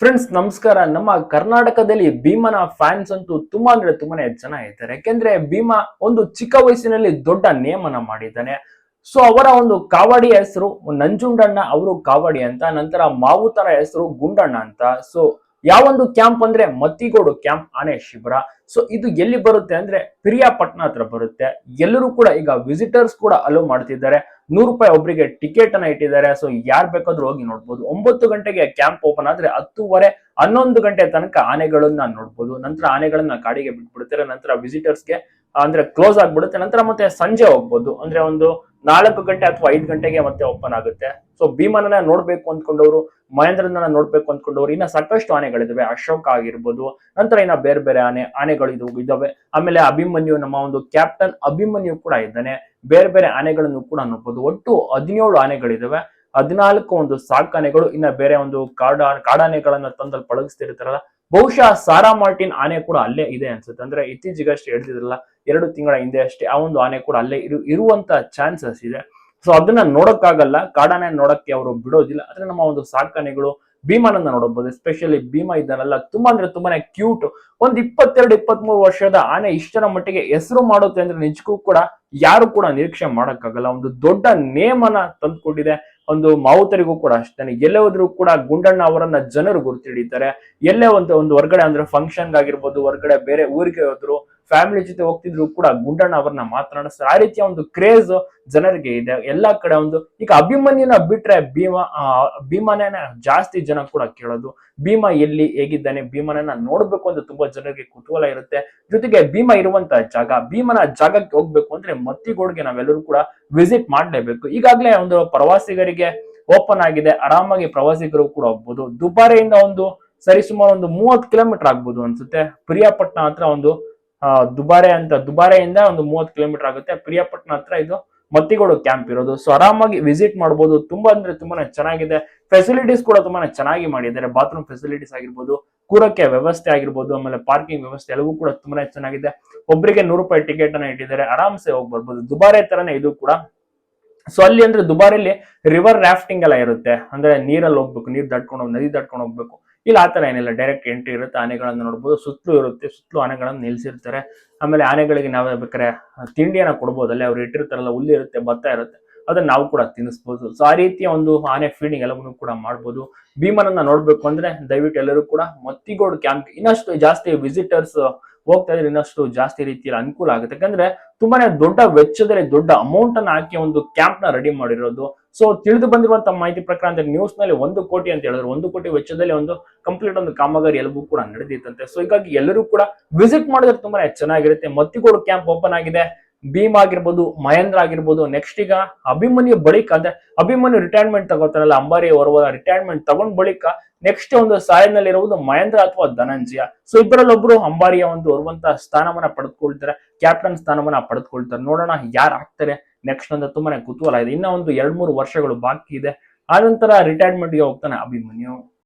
Friends ನಮಸ್ಕಾರ. ನಮ್ಮ ಕರ್ನಾಟಕದಲ್ಲಿ ಭೀಮನ ಫ್ಯಾನ್ಸ್ ಅಂತೂ ತುಂಬಾ ಅಂದ್ರೆ ತುಂಬಾನೇ ಜನ ಇದ್ದಾರೆ. ಯಾಕೆಂದ್ರೆ ಭೀಮಾ ಒಂದು ಚಿಕ್ಕ ವಯಸ್ಸಿನಲ್ಲಿ ದೊಡ್ಡ ನೇಮನ ಮಾಡಿದ್ದಾನೆ. ಸೊ ಅವರ ಒಂದು ಕಾವಾಡಿ ಹೆಸರು ನಂಜುಂಡಣ್ಣ, ಅವರು ಕಾವಾಡಿ ಅಂತ, ನಂತರ ಮಾವುತರ ಹೆಸರು ಗುಂಡಣ್ಣ ಅಂತ. ಸೊ ಯಾವೊಂದು ಕ್ಯಾಂಪ್ ಅಂದ್ರೆ ಮತ್ತಿಗೋಡು ಕ್ಯಾಂಪ್ ಆನೆ ಶಿಬಿರ. ಸೊ ಇದು ಎಲ್ಲಿ ಬರುತ್ತೆ ಅಂದ್ರೆ ಪಿರಿಯಾಪಟ್ನ ಹತ್ರ ಬರುತ್ತೆ. ಎಲ್ಲರೂ ಕೂಡ ಈಗ ವಿಸಿಟರ್ಸ್ ಕೂಡ ಅಲೋ ಮಾಡ್ತಿದ್ದಾರೆ. ನೂರು ರೂಪಾಯಿ ಒಬ್ಬರಿಗೆ ಟಿಕೆಟ್ ಅನ್ನ ಇಟ್ಟಿದ್ದಾರೆ. ಸೊ ಯಾರು ಬೇಕಾದ್ರೂ ಹೋಗಿ ನೋಡ್ಬೋದು. ಒಂಬತ್ತು ಗಂಟೆಗೆ ಕ್ಯಾಂಪ್ ಓಪನ್ ಆದ್ರೆ ಹತ್ತೂವರೆ, ಹನ್ನೊಂದು ಗಂಟೆ ತನಕ ಆನೆಗಳನ್ನ ನೋಡ್ಬೋದು. ನಂತರ ಆನೆಗಳನ್ನ ಕಾಡಿಗೆ ಬಿಟ್ಬಿಡ್ತಾರೆ. ನಂತರ ವಿಸಿಟರ್ಸ್ಗೆ ಅಂದ್ರೆ ಕ್ಲೋಸ್ ಆಗ್ಬಿಡುತ್ತೆ. ನಂತರ ಮತ್ತೆ ಸಂಜೆ ಹೋಗ್ಬೋದು. ಅಂದ್ರೆ ಒಂದು ನಾಲ್ಕು ಗಂಟೆ ಅಥವಾ ಐದು ಗಂಟೆಗೆ ಮತ್ತೆ ಓಪನ್ ಆಗುತ್ತೆ. ಸೊ ಭೀಮನನ್ನ ನೋಡ್ಬೇಕು ಅಂದ್ಕೊಂಡವರು ಮಹೇಂದ್ರನ ನೋಡ್ಬೇಕು ಅಂದ್ಕೊಂಡವ್ರು, ಇನ್ನ ಸಾಕಷ್ಟು ಆನೆಗಳಿದಾವೆ. ಅಶೋಕ ಆಗಿರ್ಬೋದು, ನಂತರ ಇನ್ನ ಬೇರೆ ಬೇರೆ ಆನೆ, ಆನೆಗಳು ಇದು ಇದಾವೆ. ಆಮೇಲೆ ಅಭಿಮನ್ಯು, ನಮ್ಮ ಒಂದು ಕ್ಯಾಪ್ಟನ್ ಅಭಿಮನ್ಯು ಕೂಡ ಇದ್ದಾನೆ. ಬೇರೆ ಬೇರೆ ಆನೆಗಳನ್ನು ಕೂಡ ನೋಡ್ಬೋದು. ಒಟ್ಟು ಹದಿನೇಳು ಆನೆಗಳಿದಾವೆ. ಹದಿನಾಲ್ಕು ಒಂದು ಸಾಕಾನೆಗಳು ಇನ್ನ ಬೇರೆ ಒಂದು ಕಾಡ, ಕಾಡಾನೆಗಳನ್ನ ತಂದಲ್ಲಿ ಪಳಗಿಸ್ತಿರ್ತಾರಲ್ಲ ಬಹುಶಃ ಸಾರಾ ಮಾರ್ಟಿನ್ ಆನೆ ಕೂಡ ಅಲ್ಲೇ ಇದೆ ಅನ್ಸುತ್ತೆ. ಅಂದ್ರೆ ಇತ್ತೀಚೆಗಷ್ಟೇ ಹೇಳ್ತಿದ್ರಲ್ಲ, ಎರಡು ತಿಂಗಳ ಹಿಂದೆ ಅಷ್ಟೇ ಆ ಒಂದು ಆನೆ ಕೂಡ ಅಲ್ಲೇ ಇರು, ಇರುವಂತ ಚಾನ್ಸಸ್ ಇದೆ. ಸೊ ಅದನ್ನ ನೋಡಕ್ಕಾಗಲ್ಲ, ಕಾಡಾನೆ ನೋಡಕ್ಕೆ ಅವರು ಬಿಡೋದಿಲ್ಲ. ಆದ್ರೆ ನಮ್ಮ ಒಂದು ಸಾಕಾನೆಗಳು ಭೀಮನನ್ನ ನೋಡಬಹುದು ಎಸ್ಪೆಷಲಿ ಭೀಮಾ ಇದ್ದಾನಲ್ಲ, ತುಂಬಾ ಅಂದ್ರೆ ತುಂಬಾನೇ ಕ್ಯೂಟ್ ಒಂದ್ ಇಪ್ಪತ್ತೆರಡು ಇಪ್ಪತ್ತ್ ಮೂರು ವರ್ಷದ ಆನೆ ಇಷ್ಟರ ಮಟ್ಟಿಗೆ ಹೆಸರು ಮಾಡುತ್ತೆ ಅಂದ್ರೆ ನಿಜಕ್ಕೂ ಕೂಡ ಯಾರು ಕೂಡ ನಿರೀಕ್ಷೆ ಮಾಡಕ್ಕಾಗಲ್ಲ. ಒಂದು ದೊಡ್ಡ ನೇಮನ ತಂದುಕೊಂಡಿದೆ. ಒಂದು ಮಾವುತರಿಗೂ ಕೂಡ ಅಷ್ಟೇ. ಎಲ್ಲೇ ಹೋದ್ರೂ ಕೂಡ ಗುಂಡಣ್ಣ ಅವರನ್ನ ಜನರು ಗುರುತಿಡಿತಾರೆ ಎಲ್ಲೇ ಒಂದು ಒಂದು ಹೊರ್ಗಡೆ ಅಂದ್ರೆ ಫಂಕ್ಷನ್ ಆಗಿರ್ಬೋದು ಹೊರಗಡೆ ಬೇರೆ ಊರಿಗೆ ಹೋದ್ರು ಫ್ಯಾಮಿಲಿ ಜೊತೆ ಹೋಗ್ತಿದ್ರು ಕೂಡ ಗುಂಡಣ್ಣ ಅವರನ್ನ ಮಾತನಾಡಿಸ್ತಾರೆ. ಆ ರೀತಿಯ ಒಂದು ಕ್ರೇಜ್ ಜನರಿಗೆ ಇದೆ. ಎಲ್ಲಾ ಕಡೆ ಒಂದು ಈಗ ಅಭಿಮನ್ಯನ ಬಿಟ್ರೆ ಭೀಮಾ ಆ, ಜಾಸ್ತಿ ಜನ ಕೂಡ ಕೇಳೋದು. ಭೀಮಾ ಎಲ್ಲಿ ಹೇಗಿದ್ದಾನೆ ಭೀಮನನ್ನ ನೋಡ್ಬೇಕು ಅಂತ ತುಂಬಾ ಜನರಿಗೆ ಕುತೂಹಲ ಇರುತ್ತೆ. ಜೊತೆಗೆ ಭೀಮಾ ಇರುವಂತ ಜಾಗ ಭೀಮನ ಜಾಗಕ್ಕೆ ಹೋಗ್ಬೇಕು ಅಂದ್ರೆ ಮತ್ತಿಗೋಡ್ಗೆ ನಾವೆಲ್ಲರೂ ಕೂಡ ವಿಸಿಟ್ ಮಾಡಲೇಬೇಕು. ಈಗಾಗಲೇ ಒಂದು ಪ್ರವಾಸಿಗರಿಗೆ ಓಪನ್ ಆಗಿದೆ. ಆರಾಮಾಗಿ ಪ್ರವಾಸಿಗರು ಕೂಡ ಹೋಗ್ಬೋದು. ದುಬಾರೆಯಿಂದ ಒಂದು ಸರಿಸುಮಾರು ಒಂದು ಮೂವತ್ತು ಕಿಲೋಮೀಟರ್ ಆಗ್ಬೋದು ಅನ್ಸುತ್ತೆ. ಪ್ರಿಯಾಪಟ್ನ ಹತ್ರ ಒಂದು ದುಬಾರೆ ಅಂತ, ದುಬಾರೆಯಿಂದ ಒಂದು ಮೂವತ್ತು ಕಿಲೋಮೀಟರ್ ಆಗುತ್ತೆ. ಪ್ರಿಯಾಪಟ್ನ ಹತ್ರ ಇದು ಮತ್ತಿಗೋಡು ಕ್ಯಾಂಪ್ ಇರೋದು. ಸೊ ಆರಾಮಾಗಿ ವಿಸಿಟ್ ಮಾಡ್ಬೋದು. ತುಂಬಾ ಅಂದ್ರೆ ತುಂಬಾನೇ ಚೆನ್ನಾಗಿದೆ. ಫೆಸಿಲಿಟೀಸ್ ಕೂಡ ತುಂಬಾನೇ ಚೆನ್ನಾಗಿ ಮಾಡಿದ್ದಾರೆ. ಬಾತ್ರೂಮ್ ಫೆಸಿಲಿಟೀಸ್ ಆಗಿರ್ಬೋದು, ಕೂರಕ್ಕೆ ವ್ಯವಸ್ಥೆ ಆಗಿರ್ಬೋದು, ಆಮೇಲೆ ಪಾರ್ಕಿಂಗ್ ವ್ಯವಸ್ಥೆ ಎಲ್ಲವೂ ಕೂಡ ತುಂಬಾನೇ ಚೆನ್ನಾಗಿದೆ. ಒಬ್ಬರಿಗೆ ನೂರು ರೂಪಾಯಿ ಟಿಕೆಟ್ ಅನ್ನ ಇಟ್ಟಿದ್ದಾರೆ. ಆರಾಮ್ಸೆ ಹೋಗಿ ಬರ್ಬೋದು. ದುಬಾರೆ ತರನೇ ಇದು ಕೂಡ. ಸೊ ಅಲ್ಲಿ ಅಂದ್ರೆ ದುಬಾರಿಯಲ್ಲಿ ರಿವರ್ ರಾಫ್ಟಿಂಗ್ ಎಲ್ಲ ಇರುತ್ತೆ. ಅಂದ್ರೆ ನೀರಲ್ಲಿ ಹೋಗ್ಬೇಕು, ನೀರ್ ದಾಟ್ಕೊಂಡು ನದಿ ದಟ್ಕೊಂಡು ಹೋಗ್ಬೇಕು. ಇಲ್ಲ ಥರ ಏನಿಲ್ಲ. ಡೈರೆಕ್ಟ್ ಎಂಟ್ರಿ ಇರುತ್ತೆ, ಆನೆಗಳನ್ನು ನೋಡ್ಬೋದು. ಸುತ್ತಲೂ ಇರುತ್ತೆ, ಸುತ್ತಲೂ ಆನೆಗಳನ್ನು ನಿಲ್ಲಿಸಿರ್ತಾರೆ ಆಮೇಲೆ ಆನೆಗಳಿಗೆ ನಾವೇ ಬೇಕಾದ್ರೆ ತಿಂಡಿಯನ್ನು ಕೊಡ್ಬೋದು. ಅಲ್ಲೇ ಅವ್ರು ಇಟ್ಟಿರ್ತಾರಲ್ಲ, ಹುಲ್ಲು ಇರುತ್ತೆ, ಭತ್ತ ಇರುತ್ತೆ, ಅದನ್ನ ನಾವು ಕೂಡ ತಿನ್ನಿಸ್ಬೋದು. ಸೊ ಆ ರೀತಿಯ ಒಂದು ಆನೆ ಫೀಡಿಂಗ್ ಎಲ್ಲವನ್ನು ಕೂಡ ಮಾಡ್ಬೋದು. ಭೀಮನನ್ನ ನೋಡಬೇಕು ಅಂದ್ರೆ ದಯವಿಟ್ಟು ಎಲ್ಲರೂ ಕೂಡ ಮತ್ತಿಗೋಡ್ ಕ್ಯಾಂಪ್ ಇನ್ನಷ್ಟು ಜಾಸ್ತಿ ವಿಸಿಟರ್ಸ್ ಹೋಗ್ತಾ ಇದ್ರೆ ಇನ್ನಷ್ಟು ಜಾಸ್ತಿ ರೀತಿಯಲ್ಲಿ ಅನುಕೂಲ ಆಗುತ್ತೆ. ಯಾಕಂದ್ರೆ ತುಂಬಾನೇ ದೊಡ್ಡ ವೆಚ್ಚದಲ್ಲಿ ದೊಡ್ಡ ಅಮೌಂಟ್ ಅನ್ನ ಹಾಕಿ ಒಂದು ಕ್ಯಾಂಪ್ನ ರೆಡಿ ಮಾಡಿರೋದು. ಸೊ ತಿಳಿದು ಬಂದಿರುವಂತ ಮಾಹಿತಿ ಪ್ರಕಾರ ಅಂದ್ರೆ ನ್ಯೂಸ್ನಲ್ಲಿ ಒಂದು ಕೋಟಿ ಅಂತ ಹೇಳಿದ್ರು. ಒಂದು ಕೋಟಿ ವೆಚ್ಚದಲ್ಲಿ ಒಂದು ಕಂಪ್ಲೀಟ್ ಒಂದು ಕಾಮಗಾರಿ ಎಲ್ಲವೂ ಕೂಡ ನಡೆದಿತ್ತಂತೆ. ಸೊ ಹೀಗಾಗಿ ಎಲ್ಲರೂ ಕೂಡ ವಿಸಿಟ್ ಮಾಡಿದ್ರೆ ತುಂಬಾನೇ ಚೆನ್ನಾಗಿರುತ್ತೆ. ಮತ್ತಿಗೋಡು ಕ್ಯಾಂಪ್ ಓಪನ್ ಆಗಿದೆ. ಭೀಮ್ ಆಗಿರ್ಬೋದು, ಮಹೇಂದ್ರ ಆಗಿರ್ಬೋದು ನೆಕ್ಸ್ಟ್ ಈಗ ಅಭಿಮನ್ಯು ಬಳಿಕ ಅಂದ್ರೆ ಅಭಿಮನ್ಯು ರಿಟೈರ್ಮೆಂಟ್ ತಗೋತಾರಲ್ಲ, ಅಂಬಾರಿ ಅವರ ರಿಟೈರ್ಮೆಂಟ್ ತಗೊಂಡ್ ಬಳಿಕ ನೆಕ್ಸ್ಟ್ ಒಂದು ಸಾಲಿನಲ್ಲಿರುವುದು ಮಹೇಂದ್ರ ಅಥವಾ ಧನಂಜಯ. ಸೊ ಇಬ್ಬರಲ್ಲಿ ಒಬ್ರು ಅಂಬಾರಿಯ ಒಂದು ಹೊರುವಂತಹ ಸ್ಥಾನವನ್ನ ಪಡೆದುಕೊಳ್ತಾರೆ ಕ್ಯಾಪ್ಟನ್ ಸ್ಥಾನವನ್ನ ಪಡೆದುಕೊಳ್ತಾರೆ. ನೋಡೋಣ ಯಾರು ಆಗ್ತಾರೆ ನೆಕ್ಸ್ಟ್ ಅಂತ ತುಂಬಾನೇ ಕುತೂಹಲ ಇದೆ. ಇನ್ನೊಂದು ಎರಡ್ ಮೂರು ವರ್ಷಗಳು ಬಾಕಿ ಇದೆ. ಆ ನಂತರ ರಿಟೈರ್ಮೆಂಟ್ಗೆ ಹೋಗ್ತಾನೆ ಅಭಿಮನ್ಯು.